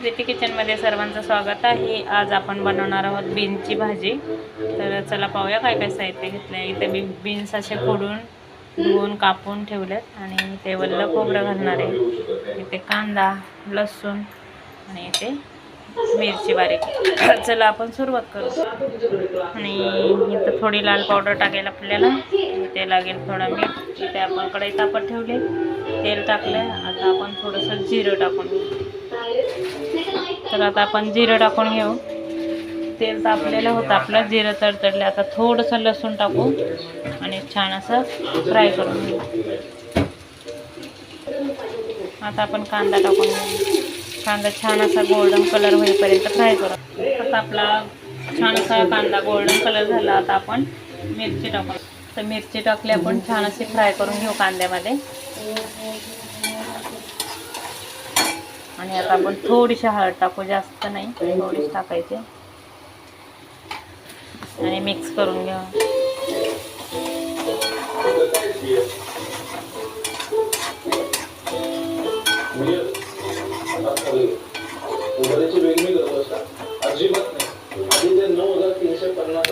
प्रीती किचनमध्ये सर्वांचं स्वागत आहे. आज आपण बनवणार आहोत बीन्सची भाजी. तर चला पाहूया काय काय साहित्य घेतलं आहे इथे बी बीन्स असे फोडून धुवून कापून ठेवलेत आणि इथे वल्ल खोबरं घालणार आहे. इथे कांदा लसूण आणि इथे मिरची बारीक. चला आपण सुरुवात करू. आणि इथं थोडी लाल पावडर टाकेल आपल्याला. इथे लागेल थोडं मीठ. इथे आपण कढई तापत ठेवले. तेल टाकलं आता आपण थोडंसं जिरं टाकून तर आता आपण जिरं टाकून घेऊ. तेल तापलेलं होतं आपलं जिरं तडतडलं. आता थोडंसं लसूण टाकू आणि छान असं फ्राय करून घेऊ. आता आपण कांदा टाकून घेऊ. कांदा छान असा गोल्डन कलर होईपर्यंत फ्राय करू. आता आपला छान असा कांदा गोल्डन कलर झाला. आता आपण मिरची टाकू. तर मिरची टाकली आपण छान अशी फ्राय करून घेऊ कांद्यामध्ये. आणि आता आपण थोडीशी हळद टाकू जास्त नाही थोडीशी टाकायची. आणि मिक्स करून घेऊ. अजिबात नाही नऊ हजार तीनशे पन्नास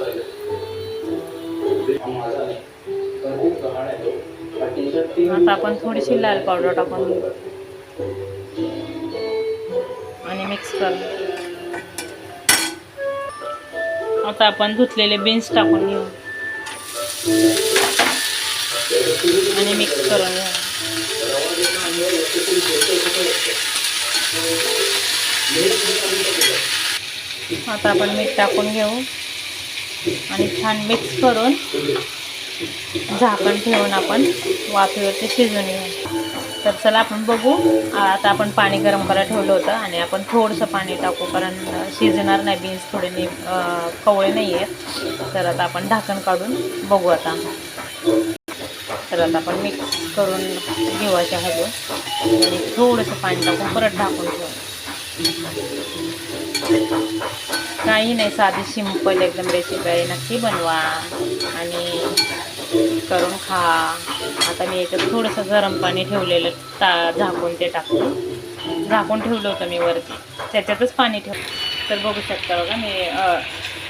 आता आपण थोडीशी लाल पावडर टाकून मिक्स करू आता आपण धुतलेले बीन्स टाकून घेऊ. आणि मिक्स करून घेऊ. आता आपण मीठ टाकून घेऊ. आणि छान मिक्स करून झाकण ठेवून आपण वाफेवरती शिजवून घेऊ. तर चला आपण बघू. आता आपण पाणी गरम करायला ठेवलं होतं आणि आपण थोडंसं पाणी टाकू कारण शिजणार नाही बीन्स थोडे नी कवळे नाही आहेत तर आता आपण ढाकण काढून बघू आता. तर आता आपण मिक्स करून घेवायच्या अशा हलवून आणि थोडंसं पाणी टाकून परत ढाकून ठेवू. काही नाही साधी सिंपल एकदम रेसिपी आहे. नक्की बनवा. आणि करून खा. आता मी याच्यात थोडंसं गरम पाणी ठेवलेलं ता झाकून ते टाकतो झाकून ठेवलं होतं मी वरती. त्याच्यातच पाणी ठेव तर बघू शकता बघा मी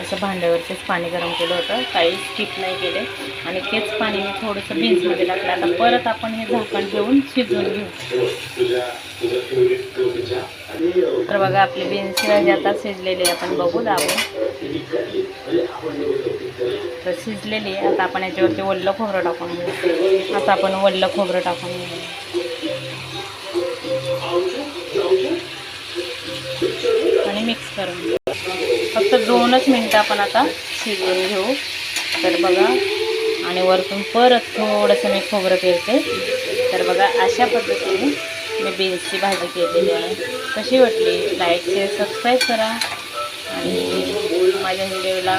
असं भांड्यावरतीच पाणी गरम केलं होतं. काही स्किप नाही केले. आणि तेच पाणी मी थोडंसं बीन्समध्ये टाकलं. आता परत आपण हे झाकण ठेवून शिजवून घेऊ. तर बघा आपले बीन्स भाजी आता शिजलेली आहे. आपण बघू दाबून. तर शिजलेली आता आपण याच्यावरती वल्लं खोबरं टाकून घेऊ. आता आपण वडलं खोबरं टाकून घेऊ. आणि मिक्स करून फक्त दोनच मिनटं आपण आता शिजवून घेऊ. तर बघा आणि वरतून परत थोडंसं मी खोबरं पेरते. तर बघा अशा पद्धतीने मी बीन्सची भाजी केलेली आहे. कशी वाटली? लाईक शेअर सबस्क्राईब करा. आणि माझ्या व्हिडिओला